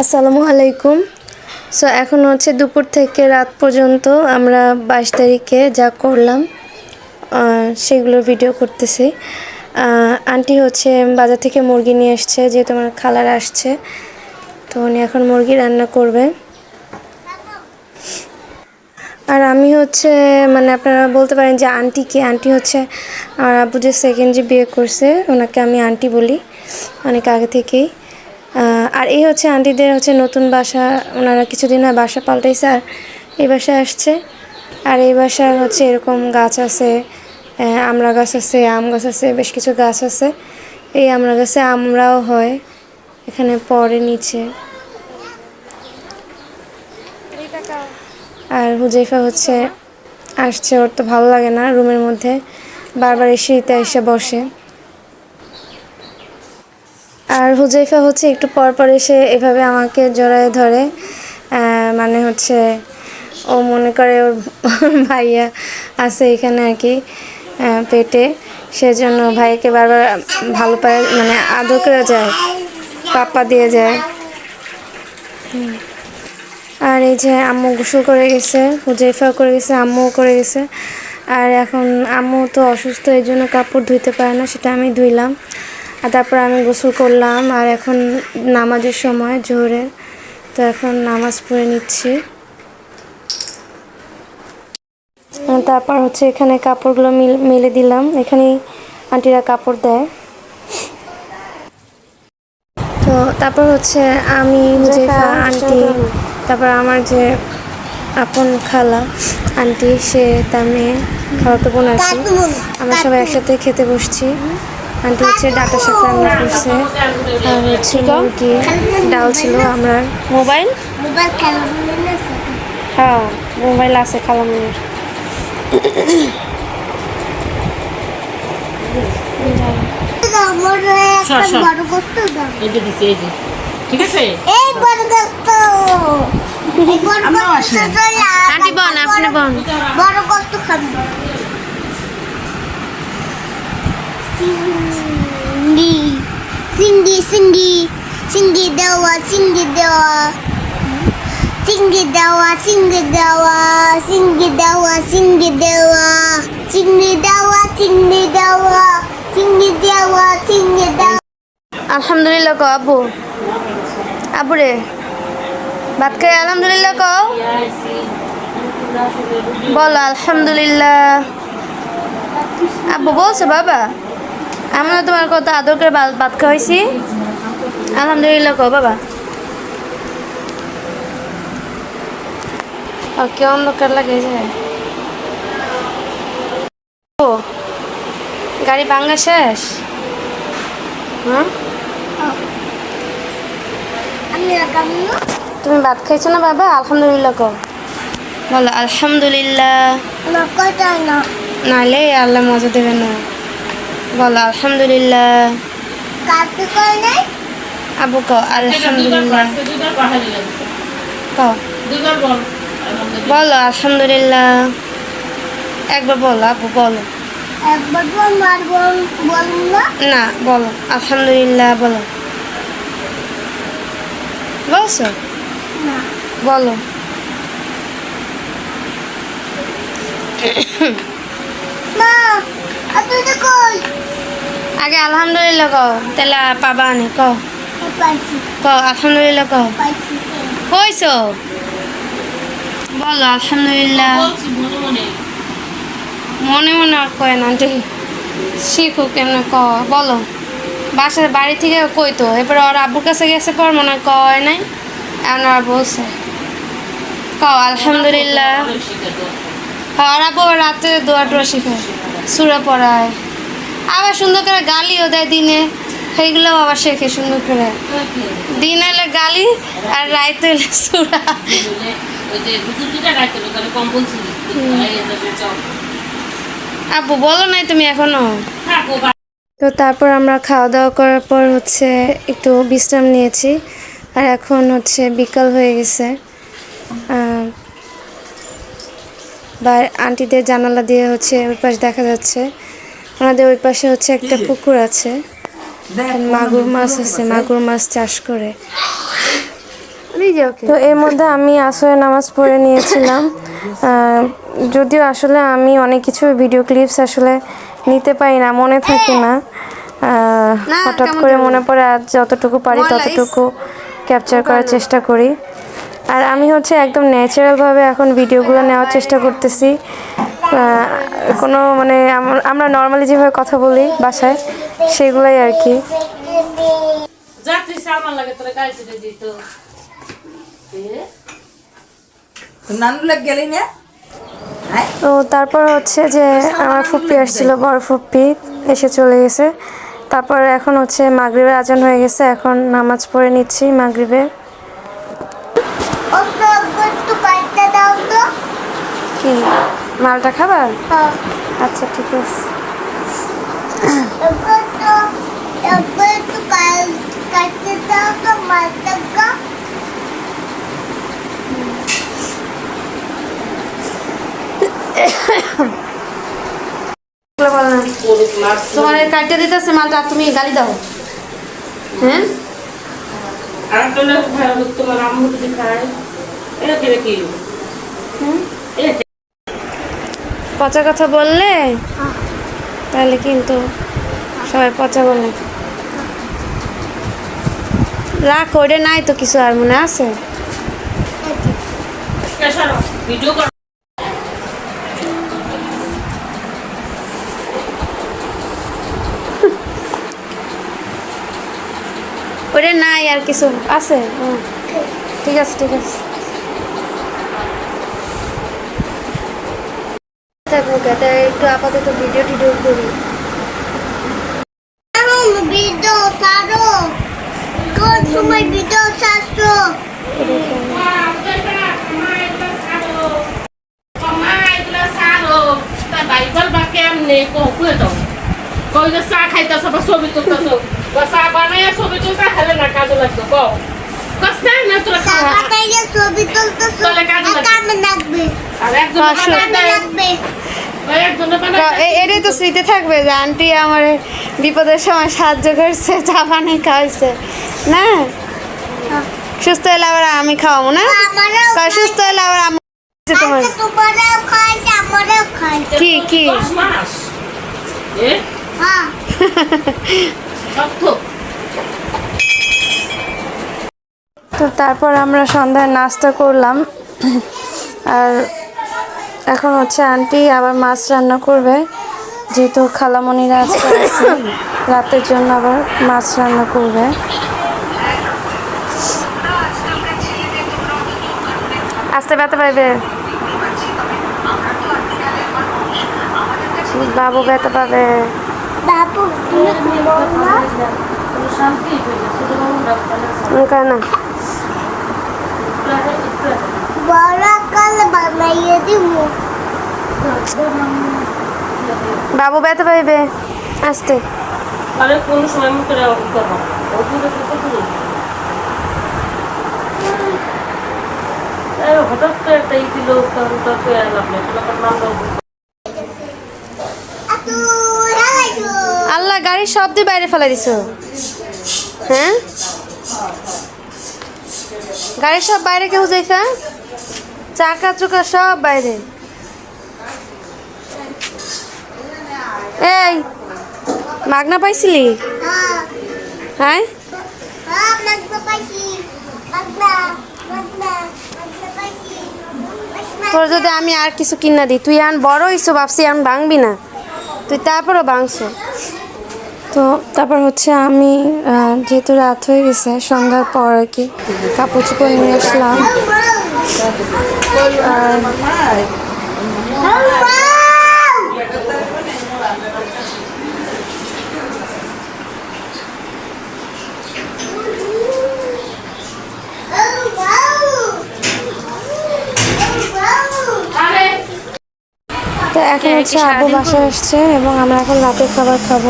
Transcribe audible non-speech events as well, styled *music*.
আসসালামু আলাইকুম। সো এখন হচ্ছে দুপুর থেকে রাত পর্যন্ত আমরা বাইশ তারিখে যা করলাম সেগুলো ভিডিও করতেছি। আন্টি হচ্ছে বাজার থেকে মুরগি নিয়ে এসছে, যেহেতু আমার খালার আসছে, তো উনি এখন মুরগি রান্না করবে। আর আমি হচ্ছে মানে আপনারা বলতে পারেন যে আন্টি কি? আন্টি হচ্ছে আমার আব্বু যে সেকেন্ড যে বিয়ে করছে, ওনাকে আমি আন্টি বলি, অনেক আগে থেকেই। আর এই হচ্ছে আন্টিদের হচ্ছে নতুন বাসা। ওনারা কিছুদিন হয় বাসা পাল্টাইছে আর এই বাসায় আসছে। আর এই বাসার হচ্ছে এরকম গাছ আছে আমড়া গাছ আছে, আম গাছ আছে, বেশ কিছু গাছ আছে। এই আমড়া গাছে আমরাও হয়, এখানে পরে নিচে। আর হুজাইফা হচ্ছে, আসছে, ওর তো ভালো লাগে না রুমের মধ্যে। বারবার এসে এসে বসে। আর হুজাইফা হচ্ছে একটু পর পর এসে এভাবে আমাকে জড়ায় ধরে মানে হচ্ছে ও মনে করে ওর *laughs* ভাইয়া আছে এখানে আর কি পেটে। সেজন্য ভাইকে বারবার ভালো পায় মানে আদর করে যায় পাপ্পা দিয়ে যায়। আর এই যে আম্মু গোসল করে গেছে হুজাইফা করে গেছে, আম্মুও করে গেছে। আর এখন আম্মু তো অসুস্থ, এই জন্য কাপড় ধুইতে পারে না, সেটা আমি ধুইলাম। আর তারপর আমি গোসল করলাম আর এখন নামাজের সময় জোহরের তো এখন নামাজ পড়ে নিচ্ছি। তারপর হচ্ছে এখানে কাপড়গুলো মিল দিলাম। এখানে আন্টিরা কাপড় দেয়। তো তারপর হচ্ছে আমি হুজাইফা আন্টি তারপর আমার যে আপন খালা আন্টি সে তার মেয়ে খাওয়াতে বোন কি। আমরা সবাই একসাথে খেতে বসছি। আন্টি হচ্ছে ডাটা শাক রান্না করছে। আর হচ্ছে মুরগি ডাল ছিল আমরা। মোবাইল? হ্যাঁ মোবাইল আছে খালামুনির ঠিক বন আপনি বন। বড় কষ্ট খাবেন সিঙ্গি সিঙ্গি সিঙ্গি সিঙ্গি দেওয়া সিঙ্গি দেওয়া সিঙ্গি দেওয়া সিঙ্গি দেওয়া সিঙ্গি দেওয়া সিঙ্গি দেওয়া সিঙ্গি দেওয়া সিঙ্গি দেওয়া সিঙ্গি দেওয়া সিঙ্গি দেওয়া আলহামদুলিল্লাহ কও আব্বু আব্বু রে ভাত খাই আলহামদুলিল্লাহ কও বলো আলহামদুলিল্লাহ আব্বু বলছো বাবা আমরা তোমার কত আদর করে ভাত খাওয়াইছি? আলহামদুলিল্লাহ কও বাবা। ও কে অন্ধকার লাগে যায় ও গাড়ি ভাঙ্গা শেষ? হ্যাঁ তুমি ভাত খাইছো না বাবা? আলহামদুলিল্লাহ কও। বলো আলহামদুলিল্লাহ। নালে আল্লাহ মজা দেবে না। বলো আলহামদুলিল্লাহ। আবু কও আলহামদুলিল্লাহ। কও। বলো আলহামদুলিল্লাহ। একবার বলো আপু বলো। না? বলো আলহামদুলিল্লাহ বলো। বলছো? বলো। মা আগে আলহামদুলিল্লাহ কও তাহলে পাবা নে কও। কও আলহামদুলিল্লাহ বলো আলহামদুলিল্লাহ। মনে মনে আর কয় না আন্টি। শিখুক কেমন ক বলো। বাসার বাড়ি থেকে কইতো এরপরে ওর আব্বুর কাছে গেছে পর মনে কয় নাই এখন আর বলছে। ক আলহামদুলিল্লাহ। শিখে তো হ্যাঁ, আব্বু রাতে দোয়া টোয়া শিখায়। সুরা পড়ায়। আবার সুন্দর করে গালিও দেয় দিনে। সেইগুলো আবার শেখে সুন্দর করে। দিন এলে গালি আর রাইতে এলে সুরা। আব্বু, বলো নাই তুমি এখনও? তো তারপর আমরা খাওয়া দাওয়া করার পর হচ্ছে একটু বিশ্রাম নিয়েছি। আর এখন হচ্ছে বিকাল হয়ে গেছে। বা আন্টিদের জানালা দিয়ে হচ্ছে ওই পাশ দেখা যাচ্ছে। ওনাদের ওই পাশে হচ্ছে একটা পুকুর আছে। মাগুর মাছ আছে মাগুর মাছ চাষ করে। তো এর মধ্যে আমি আসরে নামাজ পড়ে নিয়েছিলাম। যদিও আসলে আমি অনেক কিছু ভিডিও ক্লিপস আসলে নিতে পারি না মনে থাকে না। হঠাৎ করে মনে পড়ে আর যতটুকু পারি ততটুকু ক্যাপচার করার চেষ্টা করি। আমি হচ্ছে একদম ন্যাচারালভাবে এখন ভিডিওগুলো নেওয়ার চেষ্টা করতেছি। কোনো মানে আম- আমরা নর্মালি যেভাবে কথা বলি বাসায় সেগুলোই আর কি। তো। তারপর হচ্ছে যে আমার ফুপ্পি আসছিল বড় ফুপ্পি এসে চলে গেছে। তারপর এখন হচ্ছে মাগরিবের আজান হয়ে গেছে এখন নামাজ পড়ে নিচ্ছি মাগরিবের ওকে একটু কাটতে দাও তো কি মালটা খাবার? হ্যাঁ। আচ্ছা ঠিক আছে। তোমার কাটতে দিতেছে মালটা আর তুমি গালি দাও। হ্যাঁ? তোমার আম্মু খায় এটা কি? পচা কথা বললে? তাহলে কিন্তু সবাই পচা বলে। রাখ ওটা নাই তো কিছু আর মনে আছে? কর ওটা নাই আর কিছু আছে। ঠিক আছে ঠিক আছে। থাকব কেটে একটু আপাতত ভিডিও টিডিও করি। ভিডিও ছাড়ো কোন সময় ভিডিও যে চা খাইতেছ বা ছবি তুলতেছ। বা চা বানাইয়া ছবি তুলতে খেলে না কাজে লাগতো কও কষ্ট না তোরা ছবি তুলতেছো কাজে লাগবে। পাঁচশো। এটাই তো স্মৃতি থাকবে যে আন্টি আমার বিপদের সময় সাহায্য করছে চা বানিয়ে খাওয়াইছে। না? সুস্থ হলে আবার আমি খাওয়াবো না? সুস্থ হলে আবার আমি তোমার। আচ্ছা, কি কি? হ্যাঁ। তো তারপর আমরা সন্ধ্যায় নাস্তা করলাম। আর এখন হচ্ছে আন্টি আবার মাছ রান্না করবে যেহেতু খালামণিরা আজকে আছে রাতের জন্য আবার মাছ রান্না করবে। আসতে ব্যথা পাইবে বাবু ব্যথা পাবে। বাবু তুমি ঘুমাও না। কেন বড় কাল বানাইয়ে দিব বাবু ব্যথা পাইবে আসতে আরে কোন সময় হঠাৎ করে একটা ই দিল তখন তো এলাম না আল্লাহ গাড়ির শব্দ বাইরে ফেলা দিছো। হ্যাঁ? গাড়ির সব বাইরে কেউ যাইছে? চাকা চুকা সব বাইরে। এই, মাগনা পাইছিলি? হ্যাঁ? তোর যদি আমি আর কিছু কিনা দিই, তুই আন বড় হইছো, ভাবছি আন ভাঙবি না। তুই তারপরও ভাঙছো। তো তারপর হচ্ছে আমি যেহেতু রাত হয়ে গেছে, সন্ধ্যার পর আর কি কাপড় চোপড় নিয়ে আসলাম। তো এখন হচ্ছে আব্বু বাসায় আসছে এবং আমরা এখন রাতের খাবার খাব।